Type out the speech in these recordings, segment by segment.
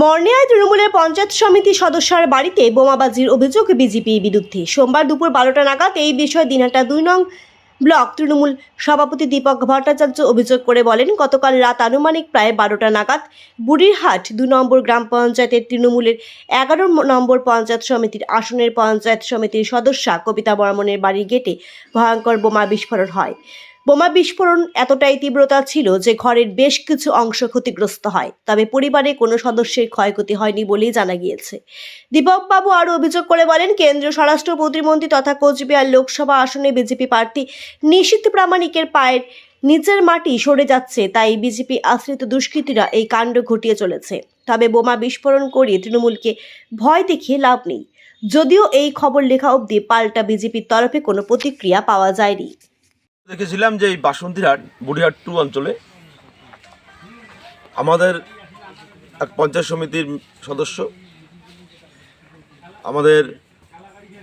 মর্নিয়ায় তৃণমূলের পঞ্চায়েত সমিতি সদস্যর বাড়িতে বোমাবাজির অভিযোগ বিজেপির বিরুদ্ধে। সোমবার দুপুর বারোটা নাগাদ এই বিষয়ে দিনহাটা দুই নং ব্লক তৃণমূল সভাপতি দীপক ভট্টাচার্য অভিযোগ করে বলেন, গতকাল রাত আনুমানিক প্রায় বারোটা নাগাদ বুড়িরহাট দু নম্বর গ্রাম পঞ্চায়েতের তৃণমূলের এগারো নম্বর পঞ্চায়েত সমিতির আসনের পঞ্চায়েত সমিতির সদস্যা কবিতা বর্মনের বাড়ির গেটে ভয়ঙ্কর বোমা বিস্ফোরণ হয়। বোমা বিস্ফোরণ এতটাই তীব্রতা ছিল যে ঘরের বেশ কিছু অংশ ক্ষতিগ্রস্ত হয়, তবে পরিবারে কোনো সদস্যের ক্ষয়ক্ষতি হয়নি বলেই জানা গিয়েছে। দীপকবাবু আরও অভিযোগ করে বলেন, কেন্দ্রীয় স্বরাষ্ট্র প্রতিমন্ত্রী তথা কোচবিহার লোকসভা আসনে বিজেপি প্রার্থী নিশীত প্রামাণিকের পায়ের নিচের মাটি সরে যাচ্ছে, তাই বিজেপি আশ্রিত দুষ্কৃতীরা এই কাণ্ড ঘটিয়ে চলেছে। তবে বোমা বিস্ফোরণ করিয়ে তৃণমূলকে ভয় দেখিয়ে লাভ নেই। যদিও এই খবর লেখা অবধি পাল্টা বিজেপির তরফে কোনো প্রতিক্রিয়া পাওয়া যায়নি। দেখেছিলাম যে এই বাসন্তীরহাট বুড়িহাট টু অঞ্চলে আমাদের এক পঞ্চায়েত সমিতির সদস্য, আমাদের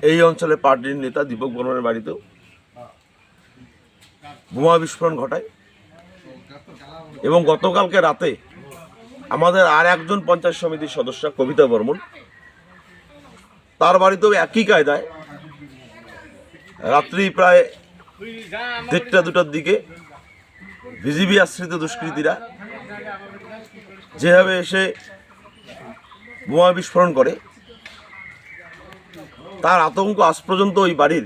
এই অঞ্চলে পার্টির নেতা দীপক বর্মনের বাড়িতেও বোমা বিস্ফোরণ ঘটায় এবং গতকালকে রাতে আমাদের আর একজন পঞ্চায়েত সমিতির সদস্য, কবিতা বর্মন, তার বাড়িতেও একই কায়দায় রাত্রি প্রায় দেড়টা দুটার দিকে। বিজিবি আশ্রিত দুষ্কৃতীরা যেভাবে এসে বোমা বিস্ফোরণ করে, তার আতঙ্ক আজ পর্যন্ত ওই বাড়ির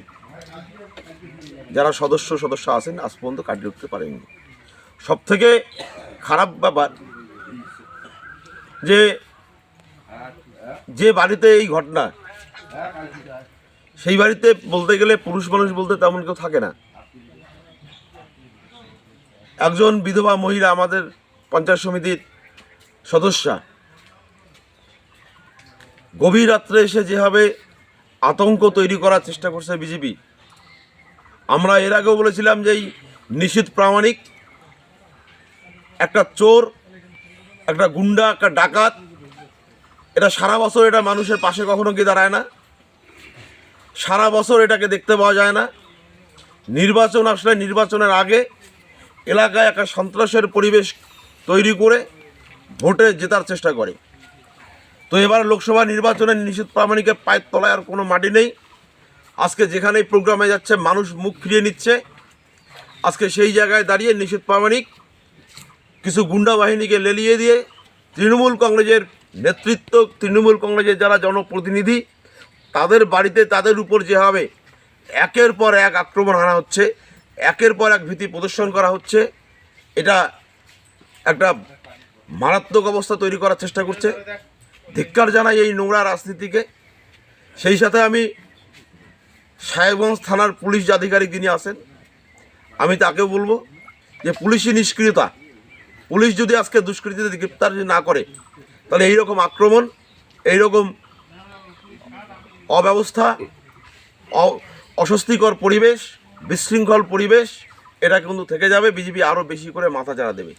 যারা সদস্য সদস্য আছেন, আজ পর্যন্ত কাটিয়ে উঠতে পারেননি। সব থেকে খারাপ ব্যাপার যে যে বাড়িতে এই ঘটনা, সেই বাড়িতে বলতে গেলে পুরুষ মানুষ বলতে তেমন কেউ থাকে না। একজন বিধবা মহিলা আমাদের পঞ্চায়েত সমিতির সদস্যা। গভীর রাত্রে এসে যেভাবে আতঙ্ক তৈরি করার চেষ্টা করছে বিজেপি, আমরা এর আগেও বলেছিলাম যে এই নিশীত প্রামাণিক, একটা চোর, একটা গুন্ডা, একটা ডাকাত, এটা সারা বছর এটা মানুষের পাশে কখনো গিয়ে দাঁড়ায় না। সারা বছর এটাকে দেখতে পাওয়া যায় না। নির্বাচন আসলে নির্বাচনের আগে এলাকায় একটা সন্ত্রাসের পরিবেশ তৈরি করে ভোটে জেতার চেষ্টা করে। তো এবার লোকসভা নির্বাচনে নিষিদ্ধ প্রামাণিকের পায়ের তলায় আর কোনো মাটি নেই। আজকে যেখানেই প্রোগ্রামে যাচ্ছে, মানুষ মুখ ফিরিয়ে নিচ্ছে। আজকে সেই জায়গায় দাঁড়িয়ে নিষিদ্ধ প্রামাণিক কিছু গুন্ডা বাহিনীকে লেলিয়ে দিয়ে তৃণমূল কংগ্রেসের নেতৃত্ব, তৃণমূল কংগ্রেসের যারা জনপ্রতিনিধি, তাদের বাড়িতে তাদের উপর যেভাবে একের পর এক আক্রমণ আনা হচ্ছে একের পর এক ভীতি প্রদর্শন করা হচ্ছে। এটা একটা মারাত্মক অবস্থা তৈরি করার চেষ্টা করছে। ধিক্কার জানাই এই নোংরা রাজনীতিকে। সেই সাথে আমি সাহেবগঞ্জ থানার পুলিশ আধিকারিক যিনি আছেন, আমি তাকে বলব যে পুলিশি নিষ্ক্রিয়তা, পুলিশ যদি আজকে দুষ্কৃতীদের গ্রেপ্তার না করে, তাহলে এইরকম আক্রমণ, এইরকম অব্যবস্থা, অ- অস্বস্তিকর পরিবেশ বিশৃঙ্খল পরিবেশ এটা কিন্তু থেকে যাবে বিজেপি আরও বেশি করে মাথা চাড়া দেবে।